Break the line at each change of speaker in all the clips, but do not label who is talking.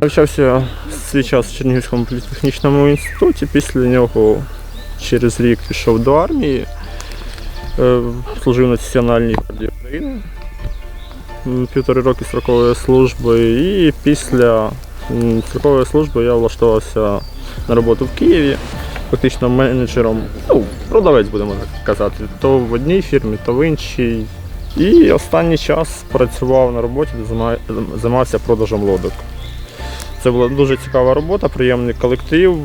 Навчався свій час в Чернігівському політехнічному інституті. Після нього через рік пішов до армії, е, служив в Національній гвардії України. Півтори роки строкової служби. І після строкової служби я влаштувався на роботу в Києві, фактично менеджером, ну, продавець, будемо так казати, то в одній фірмі, то в іншій. І останній час працював на роботі, де займався продажем лодок. Це була дуже цікава робота, приємний колектив.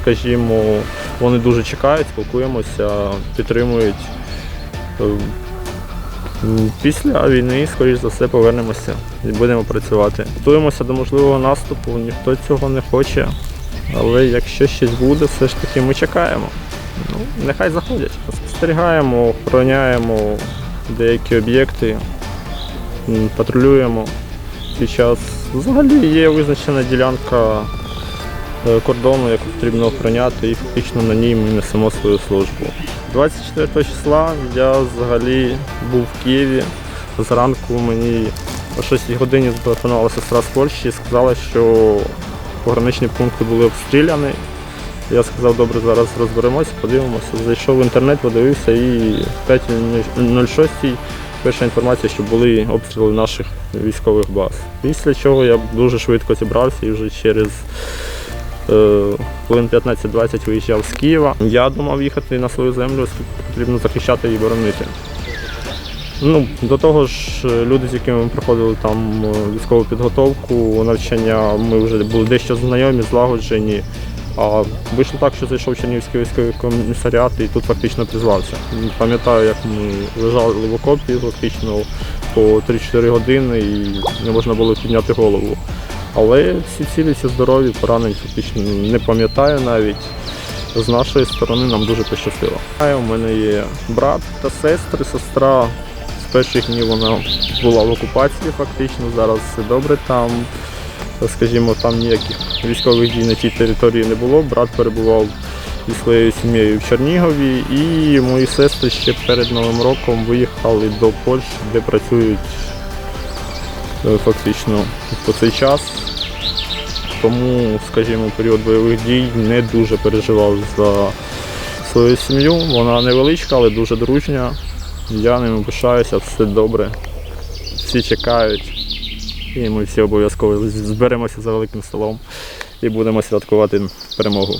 Скажімо, вони дуже чекають, спілкуємося, підтримують. Е, Після війни, скоріш за все, повернемося і будемо працювати. Готуємося до можливого наступу, ніхто цього не хоче. Але якщо щось буде, все ж таки ми чекаємо. Ну, нехай заходять. Спостерігаємо, охороняємо деякі об'єкти, патрулюємо час. Взагалі є визначена ділянка е, кордону, яку потрібно охороняти, і фактично на ній ми несемо свою службу. 24 числа я взагалі був в Києві. Зранку мені о 6 годині зателефонувала сестра з Польщі і сказала, що пограничні пункти були обстріляні. Я сказав, добре, зараз розберемося, подивимося. Зайшов в інтернет, подивився і в 5.06 перша інформація, що були обстріли наших військових баз. Після чого я дуже швидко зібрався і вже через е, хвилин 15-20 виїжджав з Києва. Я думав їхати на свою землю, потрібно захищати і боронити. Ну, до того ж, люди, з якими ми проходили там е, військову підготовку, навчання, ми вже були дещо знайомі, злагоджені. А вийшло так, що зайшов Чернігівський військовий комісаріат і тут фактично призвався. Пам'ятаю, як ми лежали в окопі фактично по 3-4 години і не можна було підняти голову. Але всі цілі, всі здорові, поранень фактично не пам'ятаю навіть. З нашої сторони нам дуже пощастило. У мене є брат та сестри. Сестра з перших днів вона була в окупації фактично, зараз все добре там. Скажімо, там ніяких військових дій на тій території не було. Брат перебував зі своєю сім'єю в Чернігові, і мої сестри ще перед Новим роком виїхали до Польщі, де працюють е, фактично по цей час. Тому, скажімо, період бойових дій не дуже переживав за свою сім'ю. Вона невеличка, але дуже дружня. Я ними пишаюся, все добре. Всі чекають. І ми всі обов'язково зберемося за великим столом і будемо святкувати перемогу.